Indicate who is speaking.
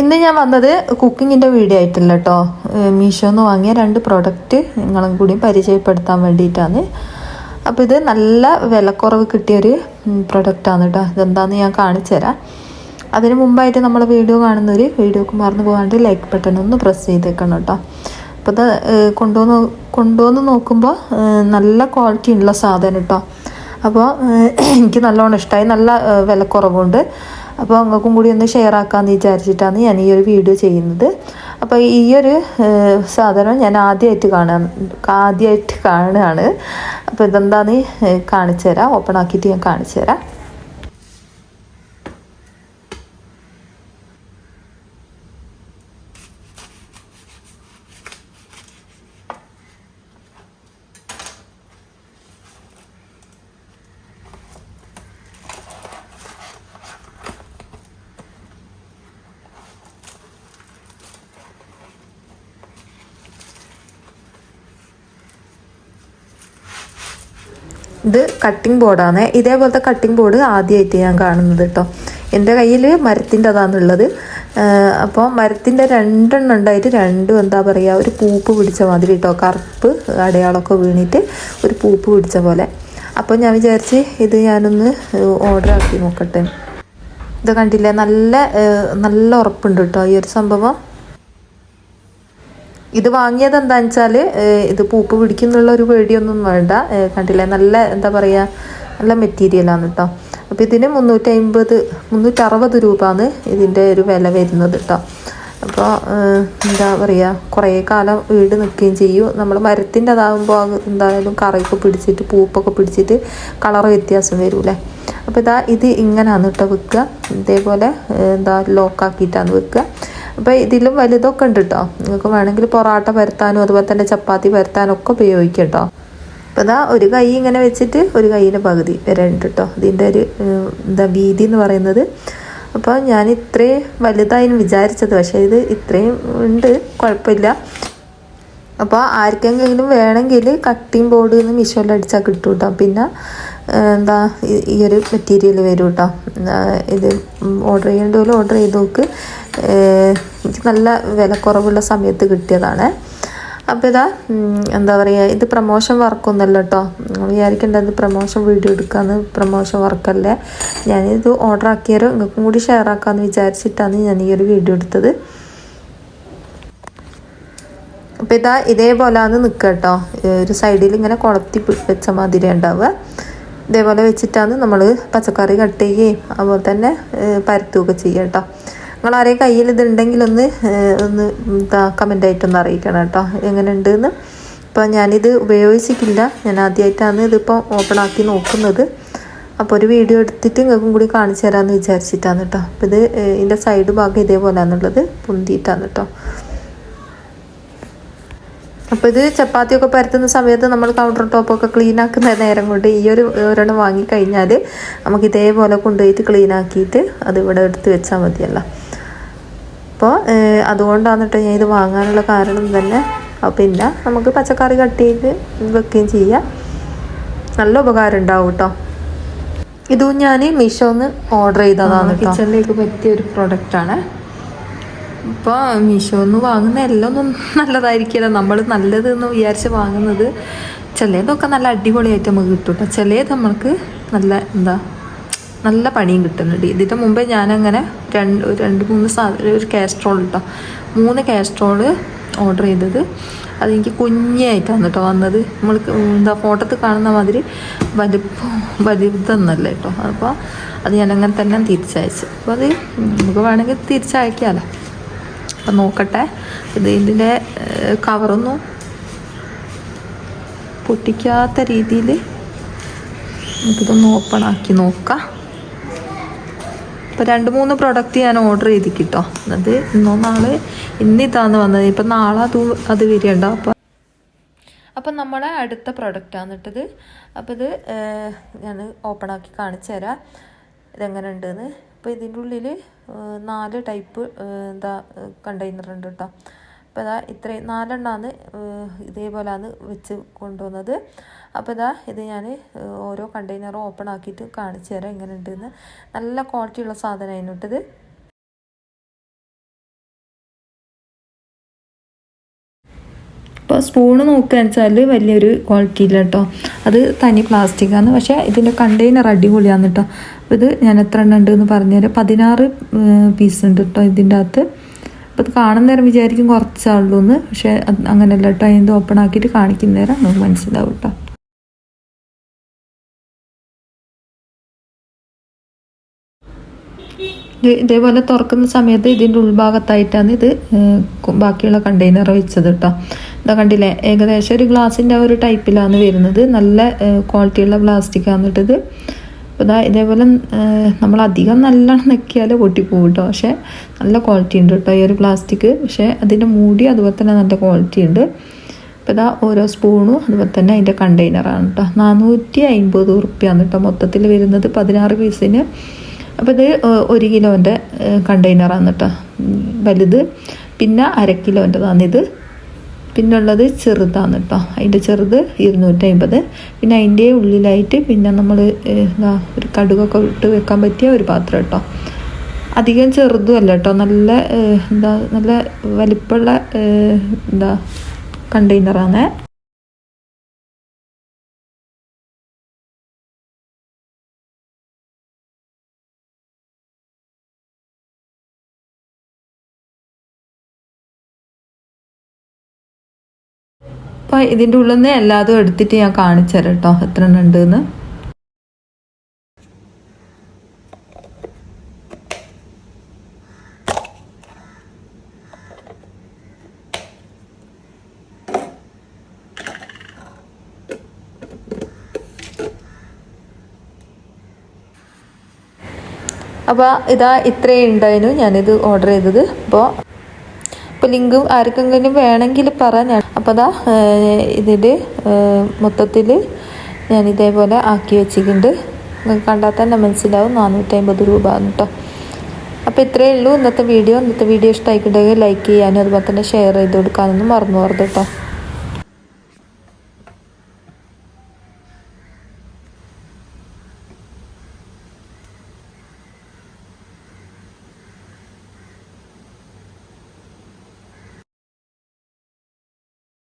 Speaker 1: ഇന്ന് ഞാൻ വന്നത് കുക്കിങ്ങിന്റെ വീഡിയോ ആയിട്ടില്ല കേട്ടോ മീഷോന്ന് വാങ്ങിയ രണ്ട് പ്രോഡക്റ്റ് നിങ്ങളും കൂടി പരിചയപ്പെടുത്താൻ വേണ്ടിയിട്ടാണ്. അപ്പോൾ ഇത് നല്ല വിലക്കുറവ് കിട്ടിയൊരു പ്രൊഡക്റ്റാണ് കേട്ടോ ഇതെന്താണെന്ന് ഞാൻ കാണിച്ചു തരാം. അതിന് മുമ്പായിട്ട് നമ്മൾ വീഡിയോ കാണുന്നവർ വീഡിയോക്ക് മറന്നു പോകാണ്ട് ലൈക്ക് ബട്ടൺ ഒന്ന് പ്രസ് ചെയ്തേക്കണം കേട്ടോ അപ്പോൾ ഇത് കൊണ്ടുവന്ന് കൊണ്ടുവന്ന് നോക്കുമ്പോൾ നല്ല ക്വാളിറ്റി ഉള്ള സാധനം കേട്ടോ അപ്പോൾ എനിക്ക് നല്ലോണം ഇഷ്ടമായി നല്ല വിലക്കുറവുണ്ട്. അപ്പോൾ നിങ്ങൾക്കും കൂടി ഒന്ന് ഷെയർ ആക്കാമെന്ന് വിചാരിച്ചിട്ടാണ് ഞാൻ ഈ ഒരു വീഡിയോ ചെയ്യുന്നത്. അപ്പോൾ ഈ ഒരു സാധനം ഞാൻ ആദ്യമായിട്ട് കാണാൻ ആദ്യമായിട്ട് കാണുകയാണ്. അപ്പോൾ ഇതെന്താന്ന് കാണിച്ചു തരാം ഓപ്പൺ ആക്കിയിട്ട് ഞാൻ കാണിച്ചു തരാം ഇത് കട്ടിംഗ് ബോർഡാണ് ഇതേപോലത്തെ കട്ടിംഗ് ബോർഡ് ആദ്യമായിട്ട് ഞാൻ കാണുന്നത് കേട്ടോ എന്റെ കയ്യിൽ മരത്തിന്റെ അതാണുള്ളത്. അപ്പോൾ മരത്തിന്റെ രണ്ടെണ്ണം ഉണ്ടായിട്ട് രണ്ടും എന്താ പറയുക ഒരു പൂപ്പ് പിടിച്ച മാതിരി കേട്ടോ കറുപ്പ് അടയാളമൊക്കെ വീണിട്ട് ഒരു പൂപ്പ് പിടിച്ച പോലെ. അപ്പോൾ ഞാൻ വിചാരിച്ച് ഇത് ഞാനൊന്ന് ഓർഡർ ആക്കി നോക്കട്ടെ. ഇത് കണ്ടില്ലേ? നല്ല നല്ല ഉറപ്പുണ്ട് കേട്ടോ ഈ ഒരു സംഭവം. ഇത് വാങ്ങിയത് എന്താണെന്ന് വെച്ചാൽ ഇത് പൂപ്പ് പിടിക്കുന്നുള്ള ഒരു പേടിയൊന്നും വേണ്ട. കണ്ടില്ലേ? നല്ല എന്താ പറയുക നല്ല മെറ്റീരിയലാണ് കേട്ടോ അപ്പോൾ ഇതിന് മുന്നൂറ്റി അമ്പത് മുന്നൂറ്ററുപത് രൂപയാണ് ഇതിന്റെ ഒരു വില വരുന്നത് കേട്ടോ അപ്പോൾ എന്താ പറയുക കുറേ കാലം വീട് നിൽക്കുകയും ചെയ്യും. നമ്മൾ മരത്തിന്റെ അതാകുമ്പോൾ എന്തായാലും കറയൊക്കെ പിടിച്ചിട്ട് പൂപ്പൊക്കെ പിടിച്ചിട്ട് കളർ വ്യത്യാസം വരൂലേ അപ്പോൾ ഇതാ ഇത് ഇങ്ങനെയാണ് കേട്ടോ വെക്കുക. ഇതേപോലെ എന്താ ലോക്കാക്കിയിട്ടാണ് വെക്കുക. അപ്പോൾ ഇതിലും വലുതൊക്കെ ഉണ്ട് കേട്ടോ നിങ്ങൾക്ക് വേണമെങ്കിൽ പൊറാട്ട പരത്താനും അതുപോലെ തന്നെ ചപ്പാത്തി പരത്താനും ഒക്കെ ഉപയോഗിക്കാം കേട്ടോ അപ്പോൾ ഇതാ ഒരു കൈ ഇങ്ങനെ വെച്ചിട്ട് ഒരു കൈയിന്റെ പകുതി വരണ്ട് കേട്ടോ ഇതിന്റെ ഒരു എന്താ വീതി എന്ന് പറയുന്നത്. അപ്പോൾ ഞാൻ ഇത്രയും വലുതായിരുന്നു വിചാരിച്ചത്. പക്ഷേ ഇത് ഇത്രയും ഉണ്ട് കുഴപ്പമില്ല. അപ്പോൾ ആർക്കെങ്കിലും വേണമെങ്കിൽ കട്ടിങ് ബോർഡ് നിന്ന് മിഷോയിൽ അടിച്ചാൽ കിട്ടും കേട്ടോ പിന്നെ എന്താ ഈ- ഒരു മെറ്റീരിയൽ വരും കേട്ടോ ഇത് ഓർഡർ ചെയ്യേണ്ടതുപോലെ ഓർഡർ ചെയ്ത് നോക്ക്. എനിക്ക് നല്ല വിലക്കുറവുള്ള സമയത്ത് കിട്ടിയതാണ്. അപ്പോൾ ഇതാ എന്താ പറയുക ഇത് പ്രമോഷൻ വർക്കൊന്നുമല്ല കേട്ടോ വിചാരിക്കേണ്ടത് പ്രമോഷൻ വീഡിയോ എടുക്കാന്ന് പ്രൊമോഷൻ വർക്കല്ലേ ഞാനിത് ഓർഡർ ആക്കിയാലും നിങ്ങൾക്കും കൂടി ഷെയർ ആക്കാമെന്ന് വിചാരിച്ചിട്ടാണ് ഞാൻ ഈ ഒരു വീഡിയോ എടുത്തത്. അപ്പോൾ ഇതാ ഇതേപോലെയാണ് നിൽക്കുക കേട്ടോ ഒരു സൈഡിൽ ഇങ്ങനെ കുളത്തി വെച്ച മാതിരി ഉണ്ടാവുക ഇതേപോലെ വെച്ചിട്ടാണ് നമ്മൾ പച്ചക്കറി കട്ട് ചെയ്യുകയും അതുപോലെ തന്നെ പരത്തുകയൊക്കെ ചെയ്യുക കേട്ടോ നിങ്ങൾ കയ്യിൽ ഇതുണ്ടെങ്കിൽ ഒന്ന് എന്താ കമന്റായിട്ടൊന്ന് അറിയിക്കണം കേട്ടോ. എങ്ങനെ ഉണ്ടെന്ന് ഇപ്പോൾ ഞാനിത് ഉപയോഗിച്ചിട്ടില്ല. ഞാൻ ആദ്യമായിട്ടാണ് ഇതിപ്പോൾ ഓപ്പൺ ആക്കി നോക്കുന്നത്. അപ്പോൾ ഒരു വീഡിയോ എടുത്തിട്ട് നിങ്ങൾക്കും കൂടി കാണിച്ചു തരാമെന്ന് വിചാരിച്ചിട്ടാണ് കേട്ടോ. അപ്പോൾ ഇത് ഇതിന്റെ സൈഡ് ഭാഗം ഇതേപോലെയാണുള്ളത്. പൊന്തിയിട്ടാണ് കേട്ടോ. അപ്പോൾ ഇത് ചപ്പാത്തിയൊക്കെ പരത്തുന്ന സമയത്ത് നമ്മൾ കൗണ്ടർ ടോപ്പൊക്കെ ക്ലീൻ ആക്കുന്ന നേരം കൊണ്ട് ഈ ഒരു ഒരെണ്ണം വാങ്ങിക്കഴിഞ്ഞാൽ നമുക്ക് ഇതേപോലെ കൊണ്ടുപോയിട്ട് ക്ലീൻ ആക്കിയിട്ട് അത് ഇവിടെ എടുത്ത് വെച്ചാൽ മതിയല്ലോ. അപ്പോൾ അതുകൊണ്ടാണ് കേട്ടോ ഞാൻ ഇത് വാങ്ങാനുള്ള കാരണം തന്നെ. പിന്നെ നമുക്ക് പച്ചക്കറി കട്ട് ചെയ്ത് വെക്കുകയും ചെയ്യാം. നല്ല ഉപകാരം ഉണ്ടാവും കേട്ടോ ഇതും ഞാൻ മീഷോന്ന് ഓർഡർ ചെയ്തതാണ് കിച്ചണിലേക്ക് പറ്റിയ ഒരു പ്രൊഡക്റ്റാണ് ഇപ്പോൾ മീഷോന്ന് വാങ്ങുന്ന എല്ലാം ഒന്നും നല്ലതായിരിക്കില്ല. നമ്മൾ നല്ലത് എന്ന് വിചാരിച്ച് വാങ്ങുന്നത് ചിലതൊക്കെ നല്ല അടിപൊളിയായിട്ട് നമുക്ക് കിട്ടും കേട്ടോ ചിലത് നമ്മൾക്ക് നല്ല എന്താ നല്ല പണിയും കിട്ടുന്നുണ്ട്. ഇതിന്റെ മുമ്പേ ഞാനങ്ങനെ രണ്ട് രണ്ട് മൂന്ന് സാധനം ഒരു കാസ്ട്രോൾ കേട്ടോ മൂന്ന് കാസ്ട്രോൾ ഓർഡർ ചെയ്തത്. അതെനിക്ക് കുഞ്ഞായിട്ടാണ് കേട്ടോ വന്നത്. നമ്മൾ എന്താ ഫോട്ടോത്തിൽ കാണുന്ന മാതിരി വലുപ്പം വലുതെന്നല്ല കേട്ടോ അപ്പോൾ അത് ഞാനങ്ങനെ തന്നെ തിരിച്ചയച്ചു. അപ്പോൾ അത് നമുക്ക് വേണമെങ്കിൽ തിരിച്ചയക്കാമല്ലോ അപ്പം നോക്കട്ടെ. ഇത് ഇതിന്റെ കവറൊന്നും പൊട്ടിക്കാത്ത രീതിയിൽ നമുക്കിതൊന്ന് ഓപ്പൺ ആക്കി നോക്കാം. ഇപ്പോൾ രണ്ട് മൂന്ന് പ്രൊഡക്റ്റ് ഞാൻ ഓർഡർ ചെയ്തി കിട്ടോ അത് ഇന്നോ നാളെ ഇന്നിതാന്ന് വന്നത്. ഇപ്പം നാളെ അത് അത് വരികണ്ട അപ്പോൾ അപ്പം നമ്മുടെ അടുത്ത പ്രൊഡക്റ്റാണ് ഇട്ടത്. അപ്പോൾ ഇത് ഞാൻ ഓപ്പൺ ആക്കി കാണിച്ചു തരാം. ഇതെങ്ങനെ ഉണ്ടെന്ന് അപ്പോൾ ഇതിന്റെ ഉള്ളിൽ നാല് ടൈപ്പ് എന്താ കണ്ടെയ്നർ ഉണ്ട് കേട്ടോ. അപ്പോൾ ഇതാ ഇത്രയും നാലെണ്ണമാണ് ഇതേപോലെയാണ് വെച്ച് കൊണ്ടുവന്നത്. അപ്പോൾ ഇതാ ഇത് ഞാൻ ഓരോ കണ്ടെയ്നറും ഓപ്പൺ ആക്കിയിട്ട് കാണിച്ചു തരാം എങ്ങനെ ഉണ്ടെന്ന് നല്ല ക്വാളിറ്റി ഉള്ള സാധനമായിരുന്നു ഇട്ടത് ഇപ്പോൾ സ്പൂണ് നോക്കുക വെച്ചാൽ വലിയൊരു ക്വാളിറ്റി ഇല്ല കേട്ടോ. അത് തനി പ്ലാസ്റ്റിക്കാണ് പക്ഷേ ഇതിന്റെ കണ്ടെയ്നർ അടിപൊളിയാണ് കേട്ടോ. ഇത് ഞാൻ എത്ര എണ്ണം ഉണ്ടെന്ന് പറഞ്ഞാൽ പതിനാറ് പീസ് ഉണ്ട് കേട്ടോ ഇതിന്റെ അകത്ത്. അപ്പോൾ ഇത് കാണുന്ന നേരം വിചാരിക്കും കുറച്ചാളുള്ളൂ എന്ന് പക്ഷേ അങ്ങനെയല്ല കേട്ടോ അതിന്റെ ഓപ്പൺ ആക്കിയിട്ട് കാണിക്കുന്ന നേരം നമുക്ക് മനസ്സിലാവും കേട്ടോ ഇതേപോലെ തുറക്കുന്ന സമയത്ത് ഇതിന്റെ ഉൾഭാഗത്തായിട്ടാണ് ഇത് ബാക്കിയുള്ള കണ്ടെയ്നർ വെച്ചത് കേട്ടോ ഇതാ കണ്ടില്ലേ? ഏകദേശം ഒരു ഗ്ലാസിന്റെ ഒരു ടൈപ്പിലാണ് വരുന്നത്. നല്ല ക്വാളിറ്റിയുള്ള പ്ലാസ്റ്റിക് ആണിട്ടത് അപ്പോൾ ഇതാ ഇതേപോലെ നമ്മൾ അധികം നല്ലോണം നെക്കിയാൽ പൊട്ടിപ്പോകും കേട്ടോ പക്ഷേ നല്ല ക്വാളിറ്റി ഉണ്ട് കേട്ടോ ഈ ഒരു പ്ലാസ്റ്റിക് പക്ഷേ അതിന്റെ മൂടി അതുപോലെ തന്നെ നല്ല ക്വാളിറ്റി ഉണ്ട്. അപ്പോൾ ഇതാ ഓരോ സ്പൂണും അതുപോലെ തന്നെ അതിന്റെ കണ്ടെയ്നറാണ് കേട്ടോ നാനൂറ്റി അമ്പത് ഉറുപ്പ്യാണ് കേട്ടോ മൊത്തത്തിൽ വരുന്നത് പതിനാറ് പീസിന്. അപ്പോൾ ഇത് ഒരു കിലോന്റെ കണ്ടെയ്നറാണ് കേട്ടോ വലുത്. പിന്നെ അര കിലോന്റെതാണ് ഇത്. പിന്നെ ഉള്ളത് ചെറുതാണ് കേട്ടോ അതിന്റെ ചെറുത് ഇരുന്നൂറ്റി അമ്പത് പിന്നെ അതിന്റെ ഉള്ളിലായിട്ട് പിന്നെ നമ്മൾ എന്താ ഒരു കടുകൊക്കെ ഇട്ട് വെക്കാൻ പറ്റിയ ഒരു പാത്രം കേട്ടോ അധികം ചെറുതും അല്ല കേട്ടോ നല്ല എന്താ നല്ല വലിപ്പമുള്ള എന്താ കണ്ടെയ്നറാണ് അപ്പോൾ ഇതിന്റെ ഉള്ളിൽ നിന്ന് എല്ലാതും എടുത്തിട്ട് ഞാൻ കാണിച്ചു തരാം കേട്ടോ എത്ര എണ്ണം അപ്പോൾ ഇതാ ഇത്രയും ഉണ്ടായിരുന്നു. ഞാനിത് ഓർഡർ ചെയ്തത്. അപ്പോൾ അപ്പോൾ ലിങ്ക് ആർക്കെങ്കിലും വേണമെങ്കിൽ പറഞ്ഞാൽ അപ്പോൾ അതാ ഇതിൽ മൊത്തത്തിൽ ഞാൻ ഇതേപോലെ ആക്കി വെച്ചിട്ടുണ്ട്. കണ്ടാൽ തന്നെ മനസ്സിലാവും നാനൂറ്റമ്പത് രൂപ കേട്ടോ അപ്പോൾ ഇത്രയേ ഉള്ളൂ. ഇന്നത്തെ വീഡിയോ ഇന്നത്തെ വീഡിയോ ഇഷ്ടമായിട്ടുണ്ടെങ്കിൽ ലൈക്ക് ചെയ്യാനും അതുപോലെ തന്നെ ഷെയർ ചെയ്ത് കൊടുക്കാനൊന്നും മറന്നു പോകരുത് കേട്ടോ